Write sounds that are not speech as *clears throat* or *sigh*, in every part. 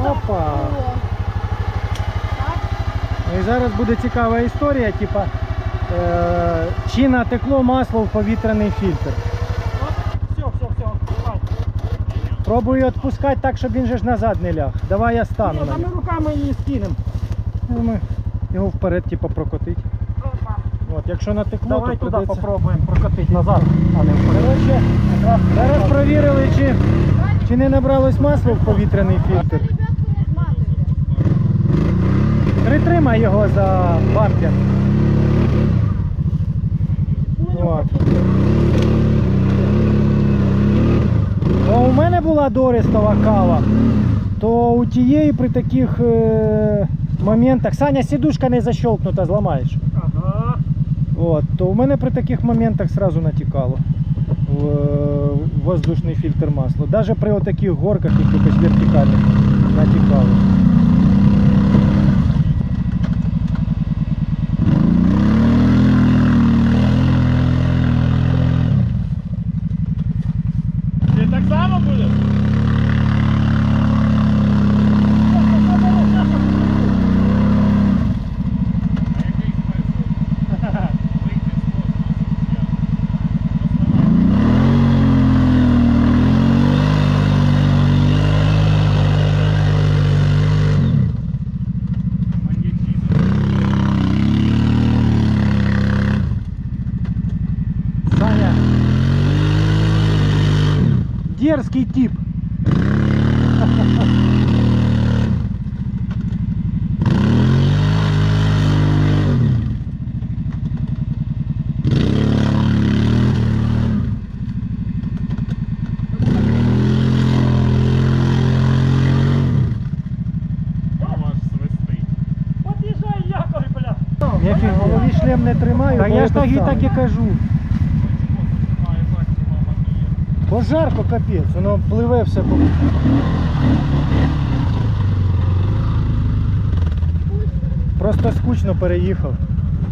Опа. Ну І зараз буде цікава історія, типа, е, чи натекло масло в повітряний фільтр. Все, все, все, відкривай. Пробую відпускати так, щоб він же ж назад не ляг. Давай я стану. Ні, на та ми нього. руками її скинемо. Ну, ми його вперед типу, прокотить. От, якщо натекло, Давай то туди придеться- попробуємо прокатити назад, а не вперед. Коротше, зараз провірили, чи, чи не набралось масло в повітряний фільтр. Притримай його за бампер. От. Бо у мене була дористова кава, то у тієї при таких е, моментах. Саня, сідушка не защелкнута, зламаєш. Ага. От, то у мене при таких моментах сразу натікало воздушний фільтр масла. Навіть при отаких горках якихось вертикальних натікало. Ти так само будеш? Саня. Дерзкий тип. Я в голові шлем не тримаю. Та я ж так і так і кажу. Бо жарко капець, воно пливе все по. Просто скучно переїхав.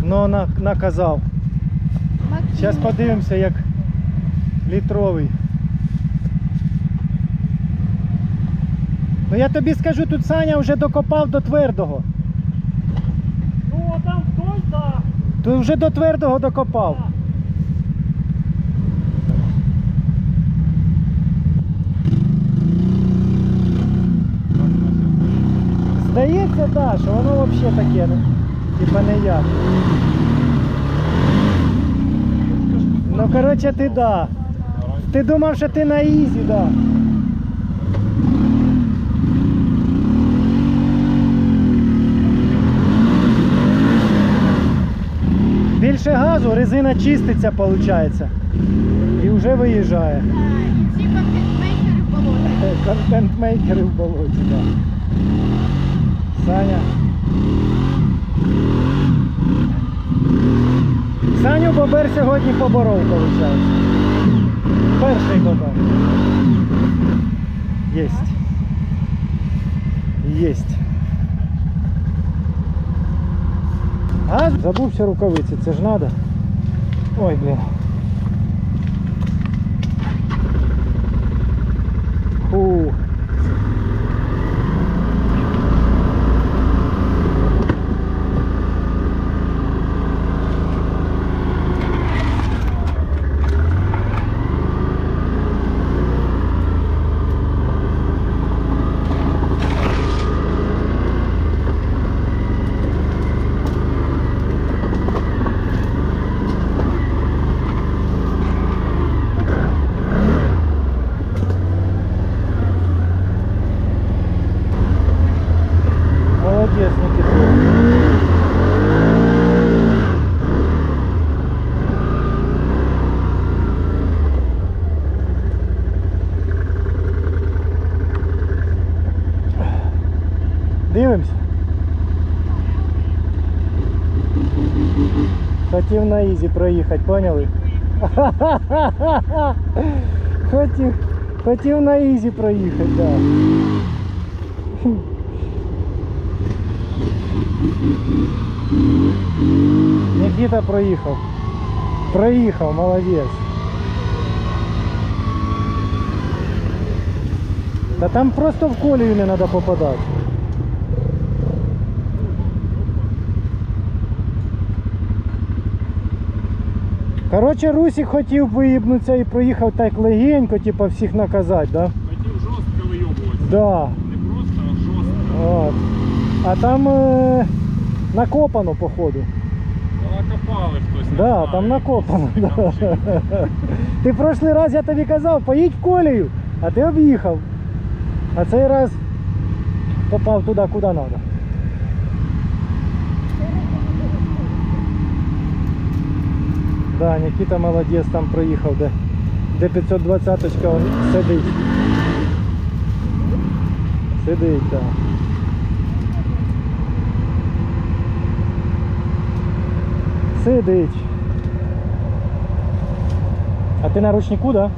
Но на, наказав. Зараз подивимося, як літровий. Ну я тобі скажу, тут Саня вже докопав до твердого. Ну, а там вдоль, да. Тут вже до твердого докопав. Здається, так, що воно взагалі таке, ну, типа не як. Ну коротше ти да. Ти думав, що ти на ізі, да. Більше газу, резина чиститься, виходить. І вже виїжджає. Да, контент-мейкери в болоті. Контент-мейкери в болоті, так. Саня. Саню Бобер сьогодні поборов, виходить. Перший Бобер. Єсть. Єсть. Забувся рукавиці, це ж надо. Ой, блін. ізі проїхати, поняли? *laughs* Хотів, хотів на ізі проїхати, так. Да. *laughs* Никита проїхав. Проїхав, молодець. Та там просто в колію не треба попадати. Коротше, Русик хотів виїбнутися і проїхав так легенько, типа всіх наказати, да? Хотів жорстко вийобуватися. Да. Не просто, а жорстко. От. А там е, накопано, походу. Накопали хтось. Да, там накопано. Да. Ти прошлий раз я тобі казав, поїдь в колію, а ти об'їхав. А цей раз попав туди, куди треба. Да, Нікіта молодець там проїхав, де, де 520 очка он сидить. Сидить, так. Сидить. А ти на ручнику, да?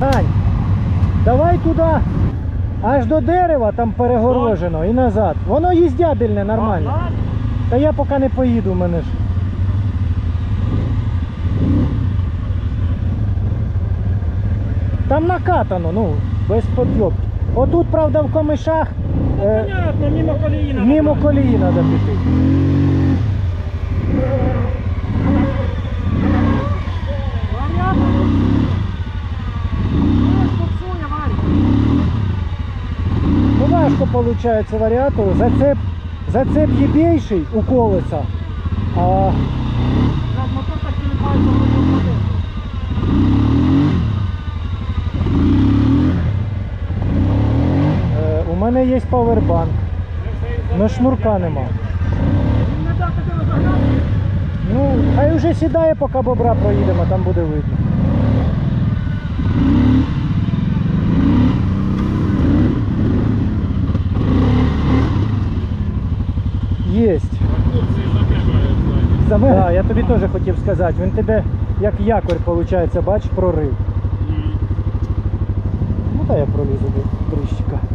Тань, давай туди. Аж до дерева там перегорожено і назад. Воно їздябельне нормально. Та я поки не поїду, в мене ж. Там накатано, ну, без подйобки. Отут, правда, в комишах е, Понятно, мимо колії надо мимо колії треба піти. Ну. Ну важко виходить варіатору. Зацеп, зацеп єбейший у колеса. А мотор так не впаде. е, у мене є павербанк. Із-за Ну шнурка нема. Ну, хай вже сідає, поки бобра проїдемо, там буде видно. Єсть. Да, я тобі теж хотів сказати, він тебе як якорь, виходить, бач, прорив. Ну та я пролізу до тріщика.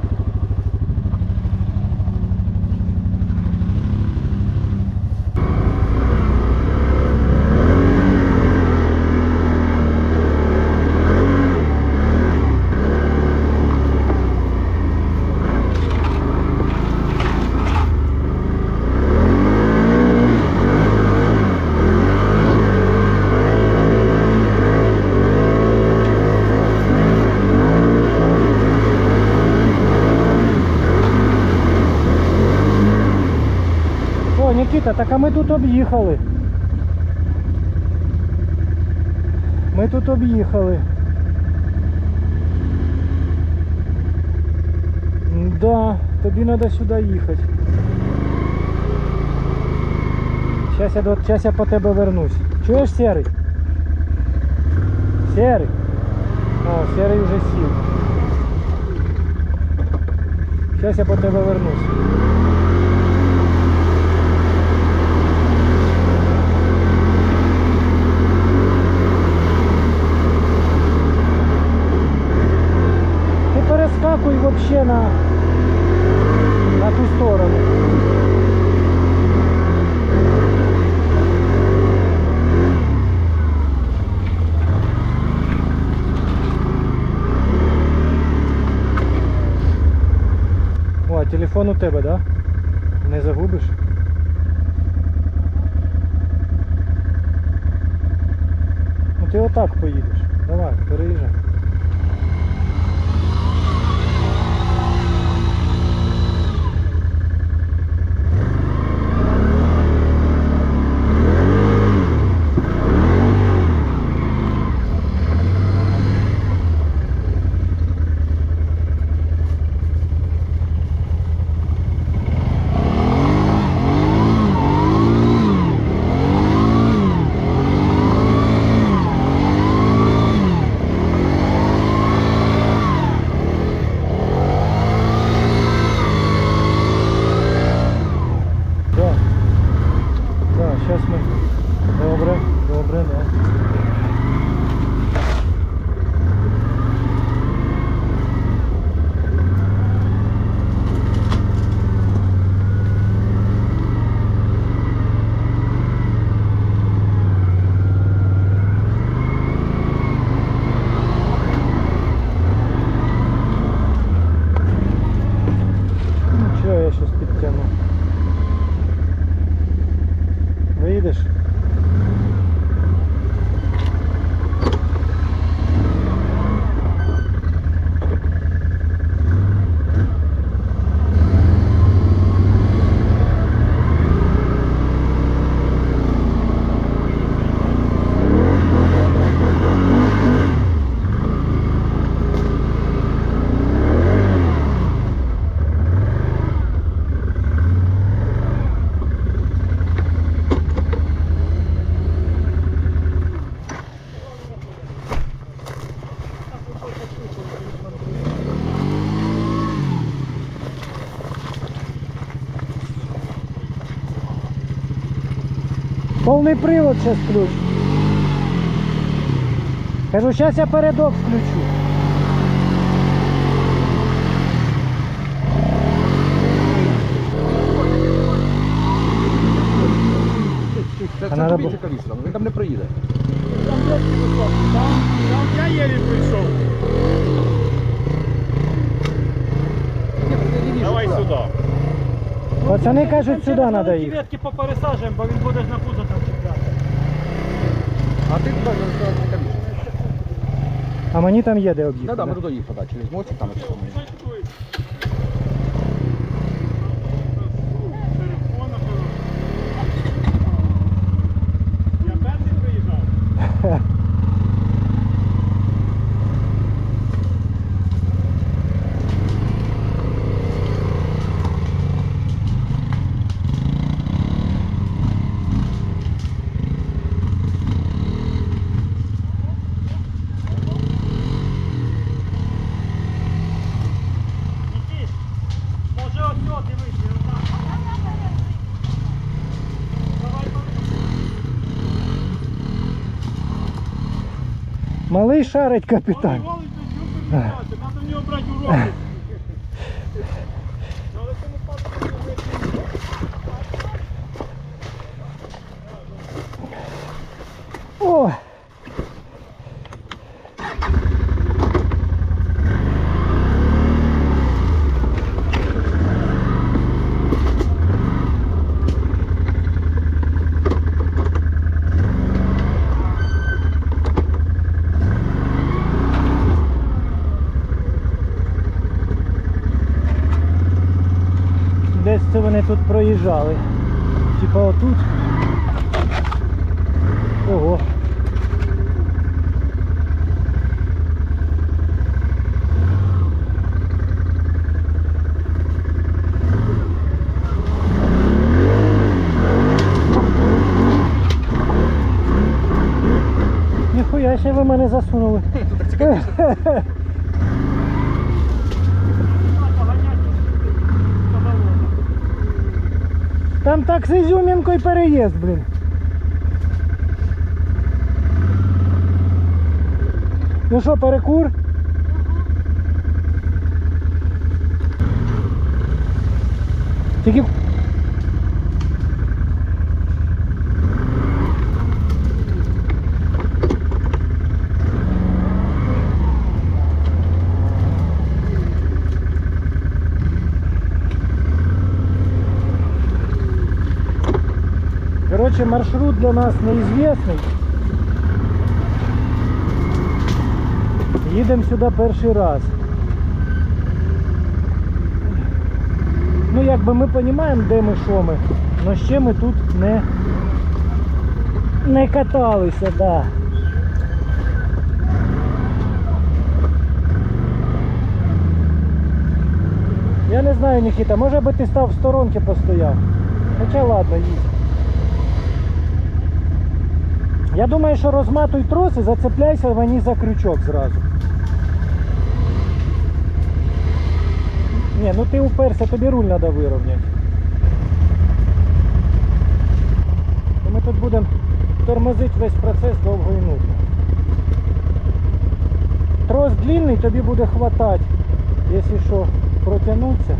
О, так а ми тут об'їхали. Ми тут об'їхали. Да, тобі треба сюди їхати. Зараз я, до- я по тебе вернусь. Чуєш серий? Серий? О, серий вже сів. Зараз я по тебе вернусь. Ти перескакуй вообще на, на ту сторону. О, телефон у тебе, да? Повний привод зараз ключ. Кажу, зараз я передок включу. Це, А це надо тобі було- цікавіше, він там не проїде. Там дядьки високі, там, там я єлі прийшов. Давай сюди. Пацани кажуть, сюди треба їхати. Ветки попересаджуємо, бо він буде ж на пузо там чіпляти. А мені там є де Да, Так, да, ми туди да, через мостик там. якщо ми. Я перший приїжджав. Нікіт, може оцьо дивись, і отак. Давай, Малий шарить капітан. Голий без юбки не треба в нього брати уроки. Але цьому паспорту не вийти. О! Там так з Ізюмінкою переїзд, блін. Ну що, перекур? Тільки. Короче, маршрут для нас неизвестный. Їдемо сюди перший раз. Ну, якби ми розуміємо, де ми, що ми, але ще ми тут не, не каталися, да. Я не знаю, Нікіта, може би ти став в сторонки постояв. Хоча ладно, їдь. Я думаю, що розматуй трос і зацепляйся мені за крючок зразу. Ні, ну ти уперся, тобі руль треба вирівняти. Ми тут будемо тормозити весь процес довго і нудно. Трос длинний, тобі буде хватати, якщо що, протягнутися.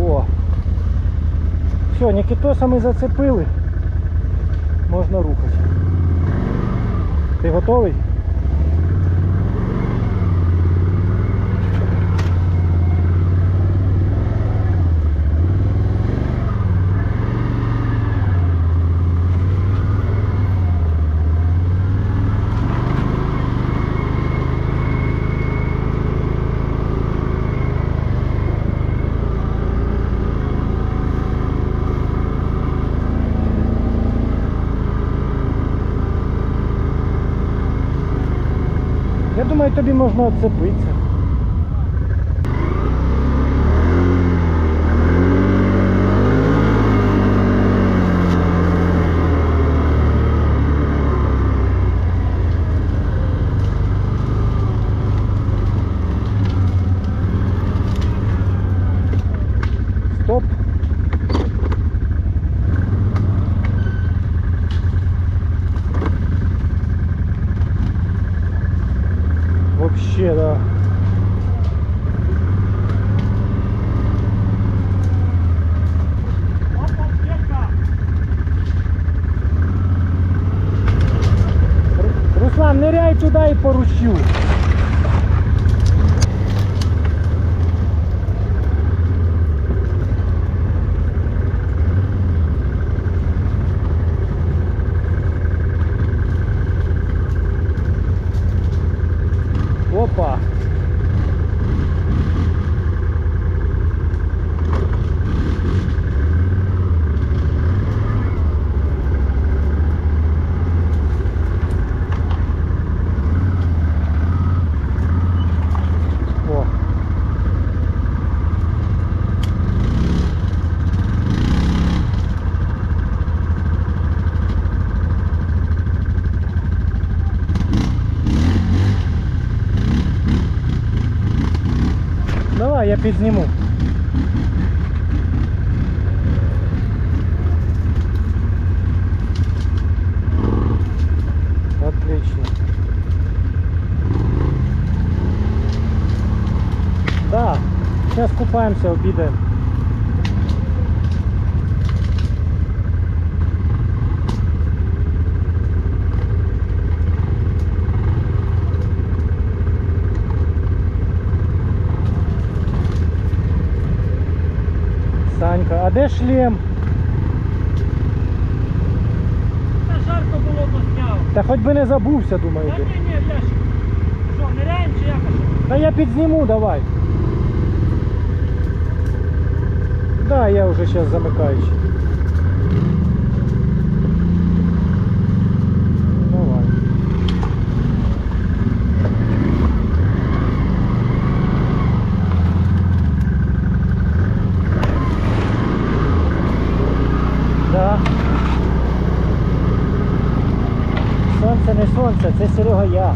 О! Все, Нікітоса ми зацепили. Можна рухати. Ти готовий? Я думаю, тобі можна відцепитися. Підзніму. Отлично. Да, сейчас купаемся, обедаем. А де шлем? Та жарко було, то зняв. Та хоч би не забувся, думаю. Та ти. ні, ні, я ж. Що, ниряємо чи якось? Та я підзніму, давай. Да, я вже зараз замикаючи. Давай. Да. Сонце не сонце, це Серега я.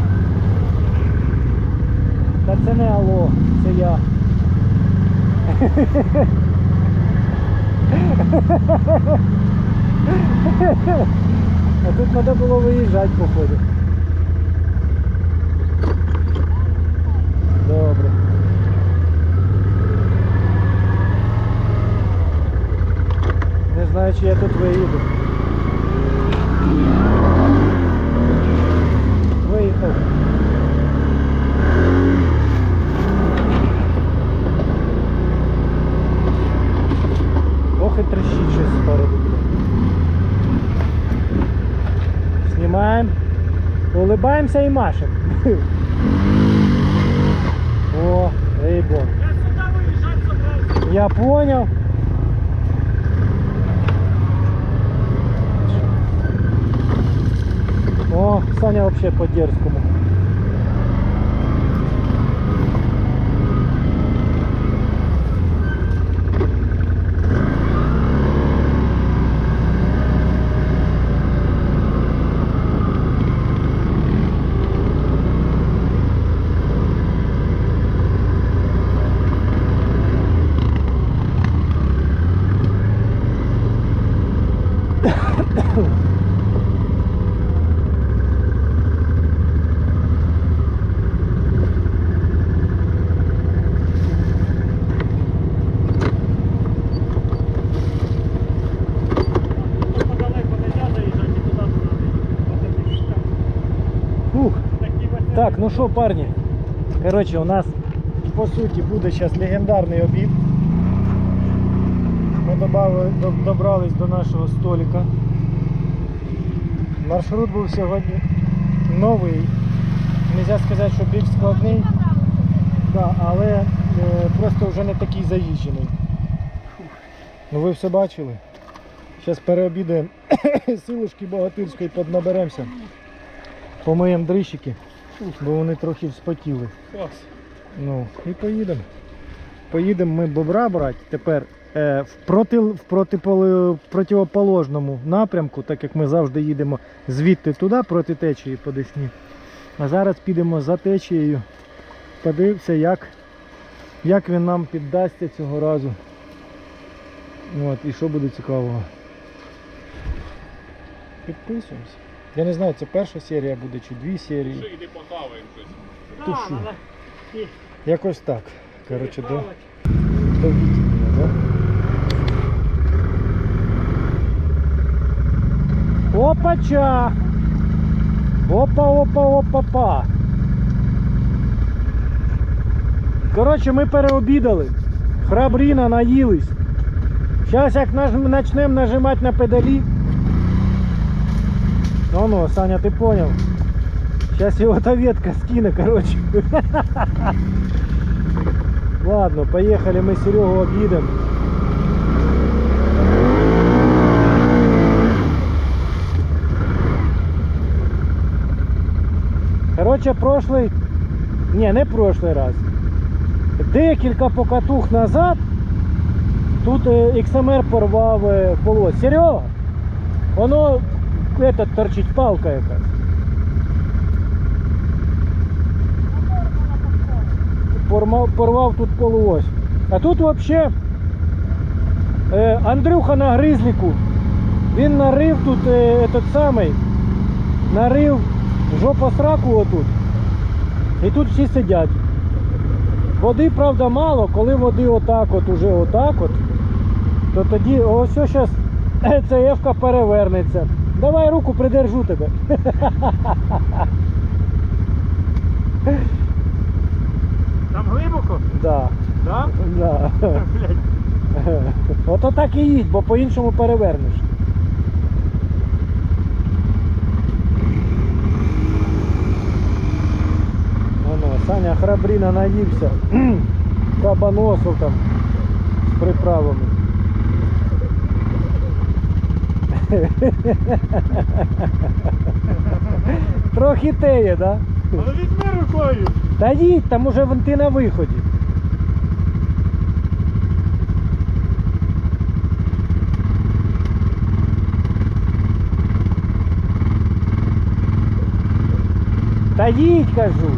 Та це не алло, це я. А тут треба було виїжджати, походу. Добре. Не знаю, чи я тут виїду. Виїхав. Ох і трещить щось спереду. Знімаємо, улибаємося і машемо. *laughs* О, виїжджати собрався. Я понял. О, Саня вообще по дерзкому. Тут подалеко не можна заїжджати, і туди туди. Фух. Такі ось. Так, ну що, парні? Коротше, у нас по суті буде зараз легендарний обід. Ми добрались до нашого столика. Маршрут був сьогодні новий. Нельзя сказати, що більш складний, да, але е, просто вже не такий заїжджений. Ну ви все бачили. Зараз переобідаємо *coughs* силушки богатирської поднаберемося. Помиємо дрищики бо вони трохи вспотіли. Клас. Ну, і поїдемо. Поїдемо ми бобра брати тепер е, в, проти, в протиполи- противоположному напрямку, так як ми завжди їдемо звідти туди проти течії по Десні. А зараз підемо за течією. Подивимося, як, як він нам піддасться цього разу. От, і що буде цікавого. Підписуємося. Я не знаю, це перша серія буде чи дві серії. Ще йди похаваємо щось. Да, Ті Якось так. Коротше, до, плавать. до відділення, да? Опача! Опа, опа, опа, па. Коротше, ми переобідали. Храбріна наїлись. Зараз як почнемо нажимати на педалі. Ну ну, Саня, ти понял. Сейчас его та ветка скине, короче. *laughs* Ладно, поехали, мы Серегу объедем. Короче, прошлый... Не, не прошлый раз. Декілька покатух назад тут е, XMR порвав е, полос. Серега, воно этот, торчить палка якась. Порвав, порвав тут полуось. А тут взагалі е, Андрюха на гризліку. Він нарив тут е, этот самий, нарив жопа сраку отут. І тут всі сидять. Води, правда, мало, коли води отак от уже отак от, то тоді ось зараз *clears throat* ця ефка перевернеться. Давай руку придержу тебе. Там глибоко? Да, Да? да. Блядь. Ото так і їдь, бо по-іншому перевернеш. Воно, Саня храбріна наївся. *clears throat* Кабаносов там з приправами. *laughs* Трохи теє, да? Але візьми рукою. Та їдь, там уже вон ти на виході. Та їдь, кажу.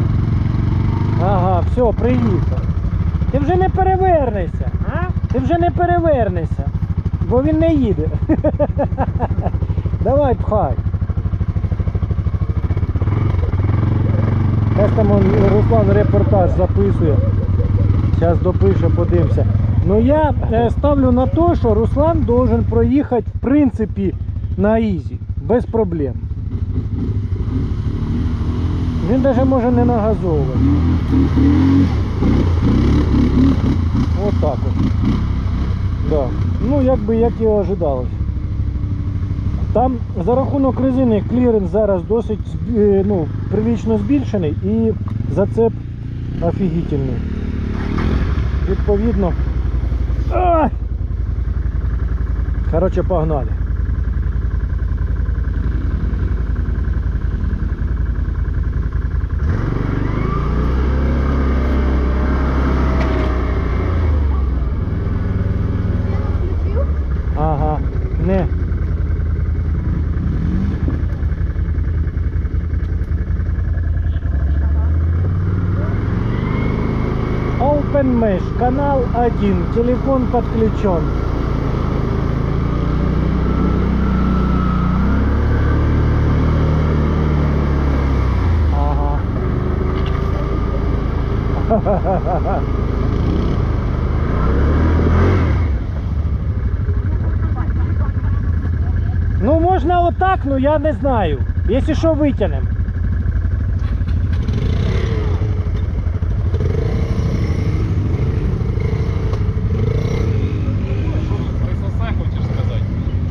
Ага, все, приїхав. Ти вже не перевернешся. А? Ти вже не перевернешся, бо він не їде. *laughs* Давай пхай. Зараз там Руслан репортаж записує. Зараз допише, подивимося. Ну я е, ставлю на те, що Руслан должен проїхати в принципі на Ізі, без проблем. Він навіть може не нагазовувати. От так от. Да. Ну, якби як і ожидалось. Там за рахунок резини кліренс зараз досить е, ну, прилично збільшений і зацеп офігітельний. Відповідно. Коротше, погнали. Ти не включив? Ага, не. Open Mesh, канал 1, телефон подключен. Ага. Ну можна отак, ну я не знаю. Якщо що витягнемо. Присоса хочеш сказати?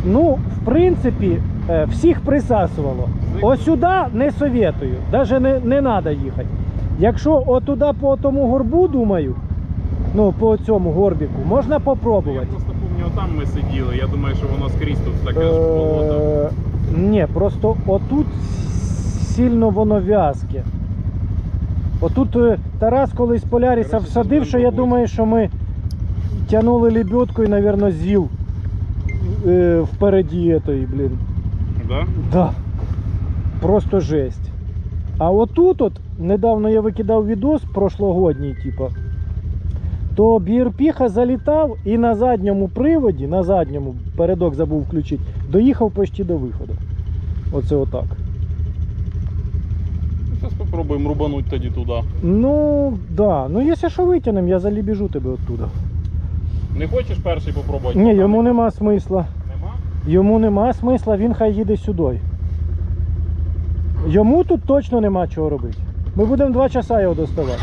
Ну, в принципі, е, всіх присасувало. Ось сюди не советую, навіть не, не треба їхати. Якщо отуди по тому горбу, думаю, ну по цьому горбіку, можна Я просто пам'ятаю, там ми сиділи. Я думаю, що воно скрізь тут таке ж болото. Е, Ні, просто отут сильно воно в'язке. Отут е, Тарас колись Поляріса всадив, що я думаю, що ми тягнули лебедку і, мабуть, з'їв е, впереді етої, блін. Да? Да. Просто жесть. А отут от, недавно я викидав відос прошлогодній, типа, то BRP залітав і на задньому приводі, на задньому передок забув включити, доїхав почти до виходу. Оце отак. Зараз спробуємо. рубануть тоді туди. Ну, да. Ну, якщо що витягнемо, я залібіжу тебе оттуда. Не хочеш перший попробувати? Ні, йому нема смисла. Нема? Йому нема смисла, він хай їде сюди. Йому тут точно нема чого робити. Ми будемо два часа його доставати.